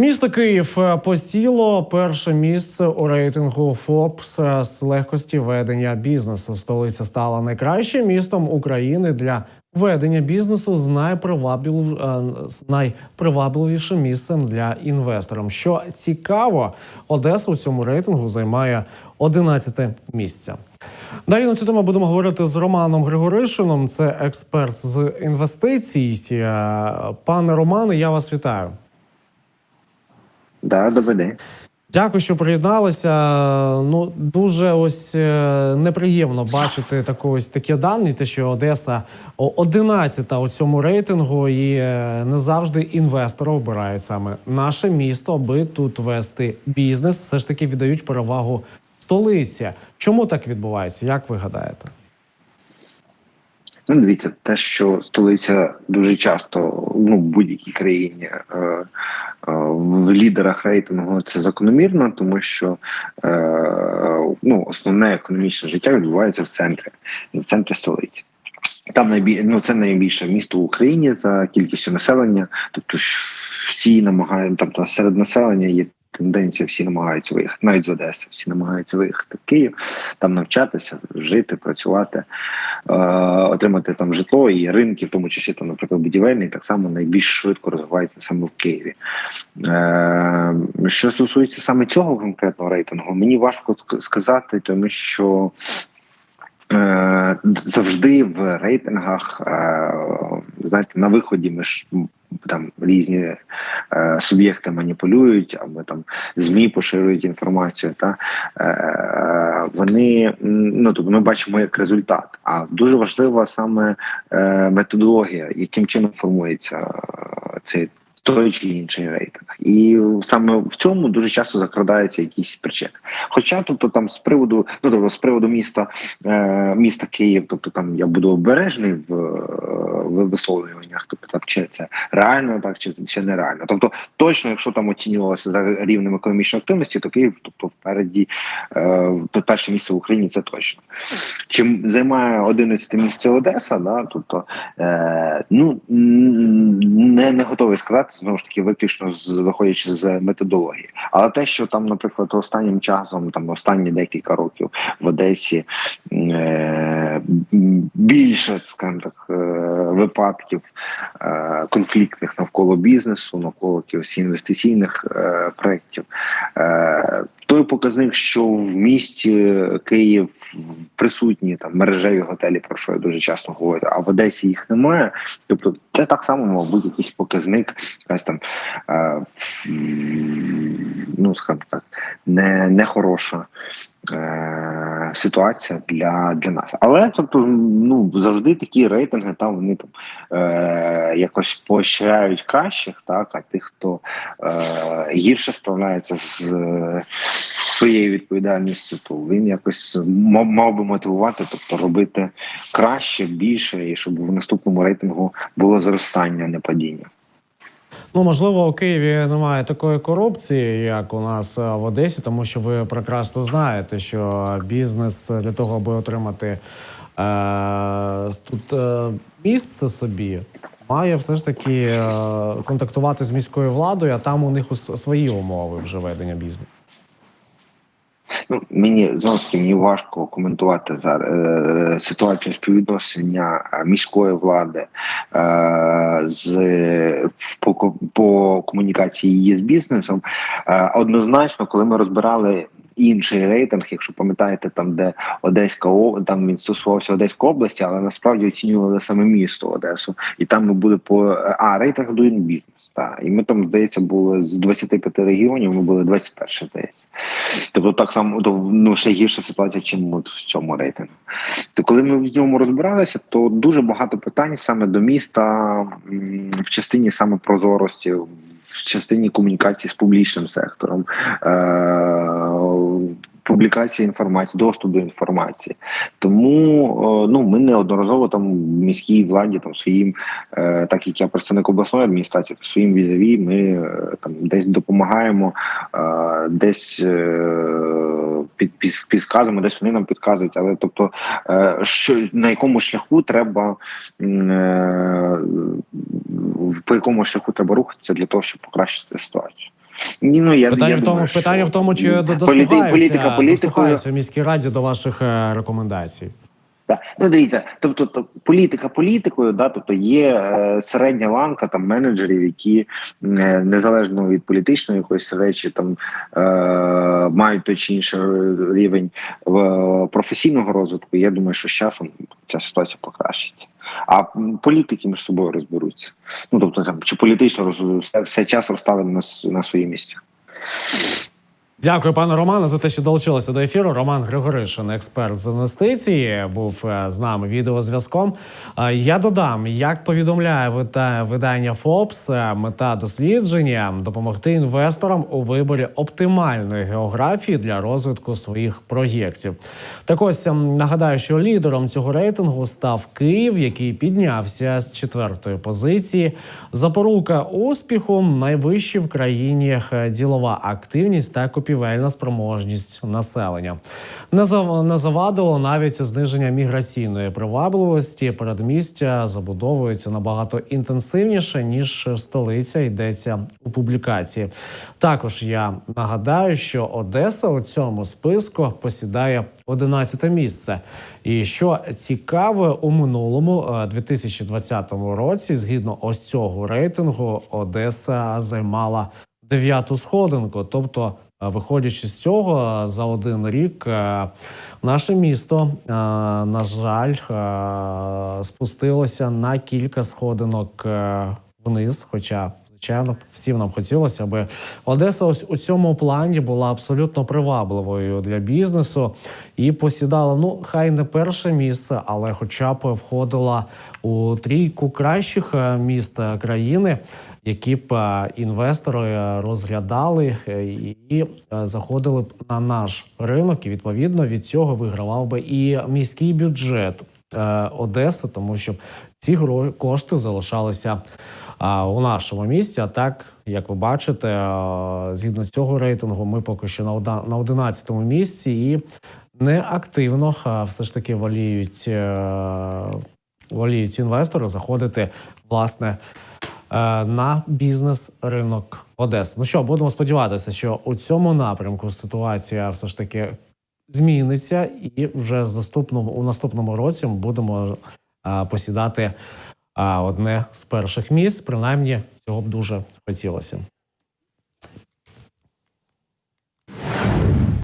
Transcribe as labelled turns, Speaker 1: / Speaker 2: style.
Speaker 1: Місто Київ е, посіло перше місце у рейтингу Forbes з легкості ведення бізнесу. Столиця стала найкращим містом України для ведення бізнесу з найприваблив... е, з найпривабливішим місцем для інвесторів. Що цікаво, Одеса у цьому рейтингу займає 11 місце. Далі на цю тему будемо говорити з Романом Григоришином. Це експерт з інвестицій. Е, Пане Романе, я вас вітаю.
Speaker 2: Да, добрий день.
Speaker 1: Дякую, що приєдналися. Ну дуже ось е, неприємно бачити таку ось такі дані, те, що Одеса 11 у цьому рейтингу, і е, не завжди інвестори обирають саме наше місто, аби тут вести бізнес. Все ж таки віддають перевагу столиці. Чому так відбувається? Як ви гадаєте?
Speaker 2: Ну, дивіться, те, що столиця дуже часто ну, в будь-якій країні е, в лідерах рейтингу це закономірно, тому що е, ну, основне економічне життя відбувається в центрі, в центрі столиці. Там найбіль... ну, це найбільше місто в Україні за кількістю населення, тобто всі намагають, тобто серед населення є тенденція, всі намагаються виїхати, навіть з Одеси, всі намагаються виїхати в Київ, там навчатися, жити, працювати, е, отримати там житло і ринки, в тому числі там, наприклад, будівельний, так само найбільш швидко розвивається саме в Києві. Е, що стосується саме цього конкретного рейтингу, мені важко сказати, тому що. Е, завжди в рейтингах е, знаєте, на виході ми ж там різні е, суб'єкти маніпулюють, або там змі поширюють інформацію. Та е, вони ну тобто ми бачимо як результат. А дуже важлива саме е, методологія, яким чином формується цей той чи інший рейтинг, і саме в цьому дуже часто закрадаються якісь причини. Хоча, тобто, там з приводу, ну тобто з приводу міста е, міста Київ, тобто там я буду обережний в, в висловлюваннях, тобто чи це реально так, чи чи нереально. Тобто, точно, якщо там оцінювалося за рівнем економічної активності, то Київ, тобто впереді е, перше місце в Україні, це точно. Чим займає 11 місце Одеса, да, тобто е, ну не, не готовий сказати знову ж таки виключно з виходячи з методології. Але те, що там, наприклад, останнім часом, там останні декілька років в Одесі е, більше, скажімо так, е, випадків е, конфліктних навколо бізнесу, навколо якихось інвестиційних е, проєктів. Е, той показник, що в місті Київ присутні там мережеві готелі, про що я дуже часто говорю, а в Одесі їх немає. Тобто, це так само, мабуть, якийсь показник, якась там е, ну скажімо так, не, не хороша. Е, ситуація для для нас, але тобто, ну завжди такі рейтинги там вони там е, якось поощряють кращих, так а тих, хто е, гірше справляється з своєю відповідальністю, то він якось мав би мотивувати, тобто робити краще, більше, і щоб в наступному рейтингу було зростання, а не падіння.
Speaker 1: Ну, можливо, у Києві немає такої корупції, як у нас е, в Одесі, тому що ви прекрасно знаєте, що бізнес для того, аби отримати е, тут е, місце собі, має все ж таки е, контактувати з міською владою, а там у них свої умови вже ведення бізнесу.
Speaker 2: Ну, мені знову таки мені важко коментувати зараз е, ситуацію співвідношення е, міської влади е, з по, по комунікації її з бізнесом. Е, однозначно, коли ми розбирали. Інший рейтинг, якщо пам'ятаєте, там де Одеська там він стосувався Одеської області, але насправді оцінювали саме місто Одесу, і там ми були по а рейтинг Doing Business. Так. І ми там здається були з 25 регіонів. Ми були 21, здається. Тобто так само ну, ще гірша ситуація, чим в цьому рейтингу. То коли ми в ньому розбиралися, то дуже багато питань саме до міста в частині саме прозорості, в частині комунікації з публічним сектором. Е- Публікація інформації, доступ до інформації, тому ну ми неодноразово там в міській владі, там своїм, е, так як я представник обласної адміністрації, своїм візові ми е, там десь допомагаємо, е, десь під підказуємо, десь вони нам підказують. Але тобто, що на якому шляху треба по якому шляху треба рухатися для того, щоб покращити ситуацію. Ні, ну я
Speaker 1: Питання
Speaker 2: я
Speaker 1: в тому,
Speaker 2: думаю,
Speaker 1: питання в тому, чи дослухаються,
Speaker 2: політика,
Speaker 1: дослухаються в міській раді до ваших е, рекомендацій.
Speaker 2: Так. Ну дивіться, тобто то, політика політикою, да, тобто є е, середня ланка там менеджерів, які е, незалежно від політичної якоїсь речі, там е, мають той чи інший рівень в професійного розвитку. Я думаю, що з часом ця ситуація покращиться. А політики між собою розберуться. Ну тобто там чи політично все, все час розставлено на, на своє місця.
Speaker 1: Дякую, пане Романе, за те, що долучилися до ефіру. Роман Григоришин, експерт з інвестиції, був е, з нами відеозв'язком. Е, Я додам, як повідомляє вида- видання Forbes, е, мета дослідження допомогти інвесторам у виборі оптимальної географії для розвитку своїх проєктів. Так ось ем, нагадаю, що лідером цього рейтингу став Київ, який піднявся з четвертої позиції. Запорука успіху найвищі в країні ділова активність та купівельна спроможність населення. Не завадило навіть зниження міграційної привабливості. Передмістя забудовується набагато інтенсивніше ніж столиця. Йдеться у публікації. Також я нагадаю, що Одеса у цьому списку посідає 11 місце. І що цікаве, у минулому е, 2020 році, згідно ось цього рейтингу, Одеса займала дев'яту сходинку. Тобто, е, виходячи з цього, за один рік е, наше місто, е, на жаль, е, спустилося на кілька сходинок вниз. Хоча, звичайно, всім нам хотілося, аби Одеса ось у цьому плані була абсолютно привабливою для бізнесу і посідала, ну хай не перше місце, але хоча б входила у трійку кращих е, міст е, країни, які б е, інвестори розглядали і заходили б на наш ринок. І відповідно від цього вигравав би і міський бюджет е, Одеси, тому що ці кошти залишалися у нашому місті. А так, як ви бачите, а, згідно цього рейтингу, ми поки що на ода- 11-му місці і неактивно а, все ж таки воліють, е, воліють інвестори заходити власне е, на бізнес ринок Одеси. Ну що, будемо сподіватися, що у цьому напрямку ситуація все ж таки зміниться, і вже з наступного у наступному році ми будемо а, посідати а, одне з перших місць. Принаймні, цього б дуже хотілося.